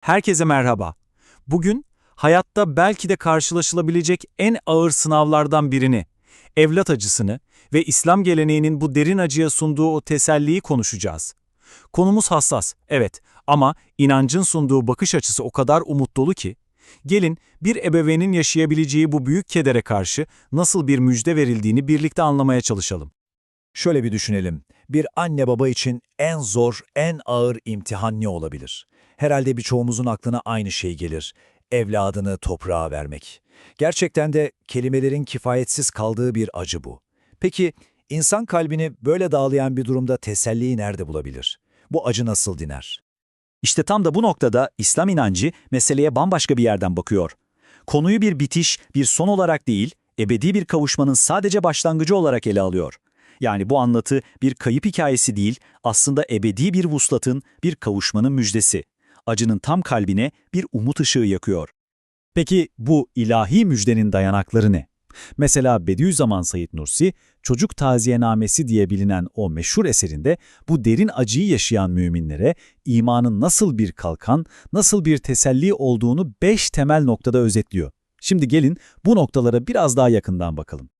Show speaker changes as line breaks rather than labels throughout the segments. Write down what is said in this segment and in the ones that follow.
Herkese merhaba. Bugün hayatta belki de karşılaşılabilecek en ağır sınavlardan birini, evlat acısını ve İslam geleneğinin bu derin acıya sunduğu o teselliyi konuşacağız. Konumuz hassas, evet ama inancın sunduğu bakış açısı o kadar umut dolu ki, gelin bir ebeveynin yaşayabileceği bu büyük kedere karşı nasıl bir müjde verildiğini birlikte anlamaya çalışalım.
Şöyle bir düşünelim. Bir anne baba için en zor, en ağır imtihan ne olabilir? Herhalde birçoğumuzun aklına aynı şey gelir. Evladını toprağa vermek. Gerçekten de kelimelerin kifayetsiz kaldığı bir acı bu. Peki insan kalbini böyle dağlayan bir durumda teselliyi nerede bulabilir? Bu acı nasıl diner?
İşte tam da bu noktada İslam inancı meseleye bambaşka bir yerden bakıyor. Konuyu bir bitiş, bir son olarak değil, ebedi bir kavuşmanın sadece başlangıcı olarak ele alıyor. Yani bu anlatı bir kayıp hikayesi değil, aslında ebedi bir vuslatın, bir kavuşmanın müjdesi. Acının tam kalbine bir umut ışığı yakıyor. Peki bu ilahi müjdenin dayanakları ne? Mesela Bediüzzaman Said Nursi, Çocuk Taziyenamesi diye bilinen o meşhur eserinde bu derin acıyı yaşayan müminlere imanın nasıl bir kalkan, nasıl bir teselli olduğunu beş temel noktada özetliyor. Şimdi gelin bu noktalara biraz daha yakından bakalım.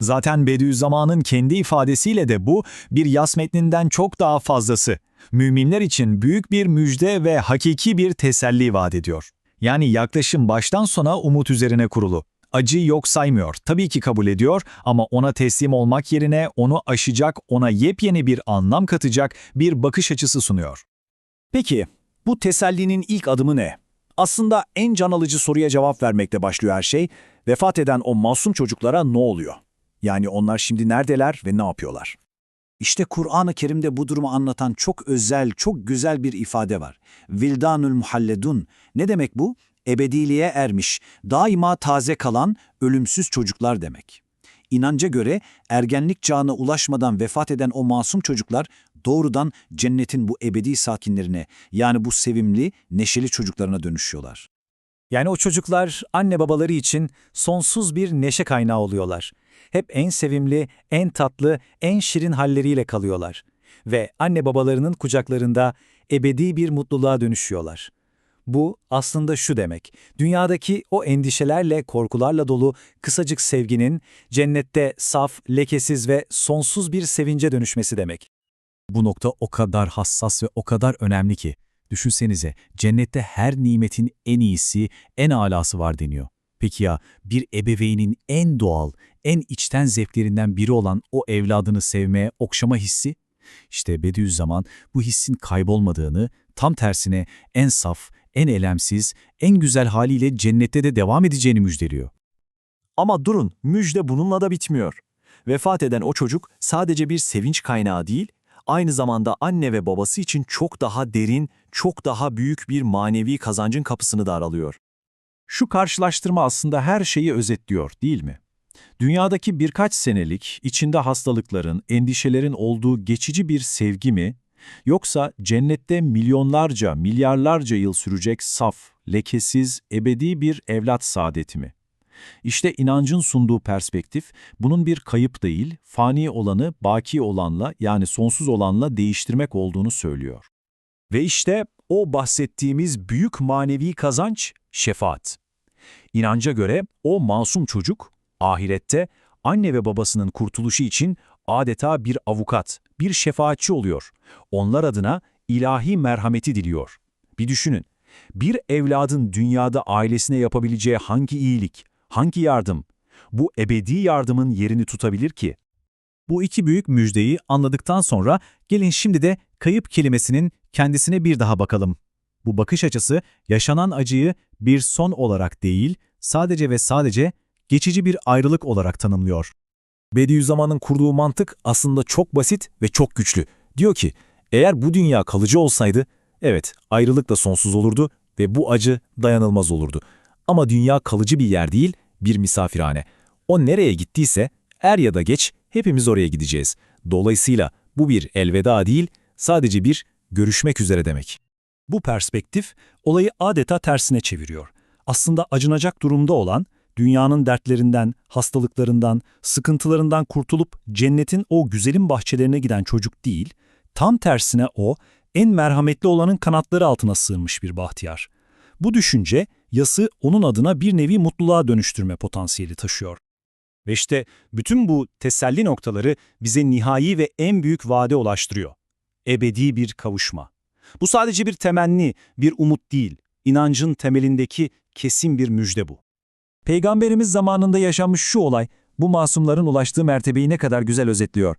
Zaten Bediüzzaman'ın kendi ifadesiyle de bu bir yas metninden çok daha fazlası. Müminler için büyük bir müjde ve hakiki bir teselli vaat ediyor. Yani yaklaşım baştan sona umut üzerine kurulu. Acıyı yok saymıyor, tabii ki kabul ediyor ama ona teslim olmak yerine onu aşacak, ona yepyeni bir anlam katacak bir bakış açısı sunuyor.
Peki bu tesellinin ilk adımı ne? Aslında en can alıcı soruya cevap vermekle başlıyor her şey. Vefat eden o masum çocuklara ne oluyor? Yani onlar şimdi neredeler ve ne yapıyorlar? İşte Kur'an-ı Kerim'de bu durumu anlatan çok özel, çok güzel bir ifade var. Vildanul muhalledun. Ne demek bu? Ebediliğe ermiş, daima taze kalan, ölümsüz çocuklar demek. İnanca göre ergenlik çağına ulaşmadan vefat eden o masum çocuklar doğrudan cennetin bu ebedi sakinlerine yani bu sevimli, neşeli çocuklarına dönüşüyorlar.
Yani o çocuklar anne babaları için sonsuz bir neşe kaynağı oluyorlar. Hep en sevimli, en tatlı, en şirin halleriyle kalıyorlar. Ve anne babalarının kucaklarında ebedi bir mutluluğa dönüşüyorlar. Bu aslında şu demek, dünyadaki o endişelerle, korkularla dolu kısacık sevginin cennette saf, lekesiz ve sonsuz bir sevince dönüşmesi demek.
Bu nokta o kadar hassas ve o kadar önemli ki. Düşünsenize, cennette her nimetin en iyisi, en alası var deniyor. Peki ya bir ebeveynin en doğal, en içten zevklerinden biri olan o evladını sevmeye, okşama hissi? İşte Bediüzzaman bu hissin kaybolmadığını, tam tersine en saf, en elemsiz, en güzel haliyle cennette de devam edeceğini müjdeliyor.
Ama durun, müjde bununla da bitmiyor. Vefat eden o çocuk sadece bir sevinç kaynağı değil, aynı zamanda anne ve babası için çok daha derin, çok daha büyük bir manevi kazancın kapısını da aralıyor.
Şu karşılaştırma aslında her şeyi özetliyor değil mi? Dünyadaki birkaç senelik, içinde hastalıkların, endişelerin olduğu geçici bir sevgi mi, yoksa cennette milyonlarca, milyarlarca yıl sürecek saf, lekesiz, ebedi bir evlat saadeti mi? İşte inancın sunduğu perspektif, bunun bir kayıp değil, fani olanı baki olanla yani sonsuz olanla değiştirmek olduğunu söylüyor. Ve işte o bahsettiğimiz büyük manevi kazanç, şefaat. İnanca göre o masum çocuk, ahirette anne ve babasının kurtuluşu için adeta bir avukat, bir şefaatçi oluyor. Onlar adına ilahi merhameti diliyor. Bir düşünün, bir evladın dünyada ailesine yapabileceği hangi iyilik, hangi yardım, bu ebedi yardımın yerini tutabilir ki?
Bu iki büyük müjdeyi anladıktan sonra gelin şimdi de kayıp kelimesinin kendisine bir daha bakalım. Bu bakış açısı yaşanan acıyı bir son olarak değil, sadece ve sadece geçici bir ayrılık olarak tanımlıyor.
Bediüzzaman'ın kurduğu mantık aslında çok basit ve çok güçlü. Diyor ki, eğer bu dünya kalıcı olsaydı, evet ayrılık da sonsuz olurdu ve bu acı dayanılmaz olurdu. Ama dünya kalıcı bir yer değil, bir misafirhane. O nereye gittiyse, er ya da geç hepimiz oraya gideceğiz. Dolayısıyla bu bir elveda değil, sadece bir görüşmek üzere demek.
Bu perspektif olayı adeta tersine çeviriyor. Aslında acınacak durumda olan, dünyanın dertlerinden, hastalıklarından, sıkıntılarından kurtulup cennetin o güzelim bahçelerine giden çocuk değil, tam tersine o, en merhametli olanın kanatları altına sığınmış bir bahtiyar. Bu düşünce, yası onun adına bir nevi mutluluğa dönüştürme potansiyeli taşıyor. Ve işte bütün bu teselli noktaları bize nihai ve en büyük vaade ulaştırıyor. Ebedi bir kavuşma. Bu sadece bir temenni, bir umut değil, inancın temelindeki kesin bir müjde bu.
Peygamberimiz zamanında yaşanmış şu olay, bu masumların ulaştığı mertebeyi ne kadar güzel özetliyor.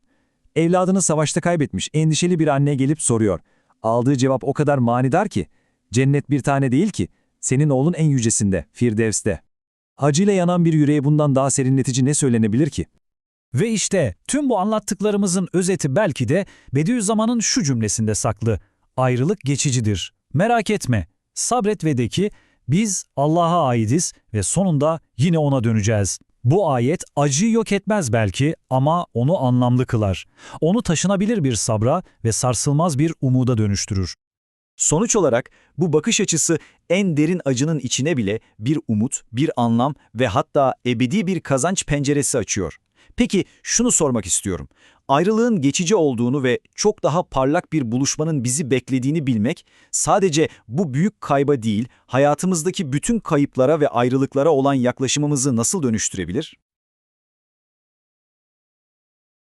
Evladını savaşta kaybetmiş endişeli bir anne gelip soruyor. Aldığı cevap o kadar manidar ki, cennet bir tane değil ki, senin oğlun en yücesinde, Firdevs'te. Acıyla yanan bir yüreğe bundan daha serinletici ne söylenebilir ki?
Ve işte tüm bu anlattıklarımızın özeti belki de Bediüzzaman'ın şu cümlesinde saklı. Ayrılık geçicidir. Merak etme. Sabret ve de ki biz Allah'a aidiz ve sonunda yine ona döneceğiz. Bu ayet acıyı yok etmez belki ama onu anlamlı kılar. Onu taşınabilir bir sabra ve sarsılmaz bir umuda dönüştürür.
Sonuç olarak bu bakış açısı en derin acının içine bile bir umut, bir anlam ve hatta ebedi bir kazanç penceresi açıyor. Peki şunu sormak istiyorum. Ayrılığın geçici olduğunu ve çok daha parlak bir buluşmanın bizi beklediğini bilmek sadece bu büyük kayba değil, hayatımızdaki bütün kayıplara ve ayrılıklara olan yaklaşımımızı nasıl dönüştürebilir?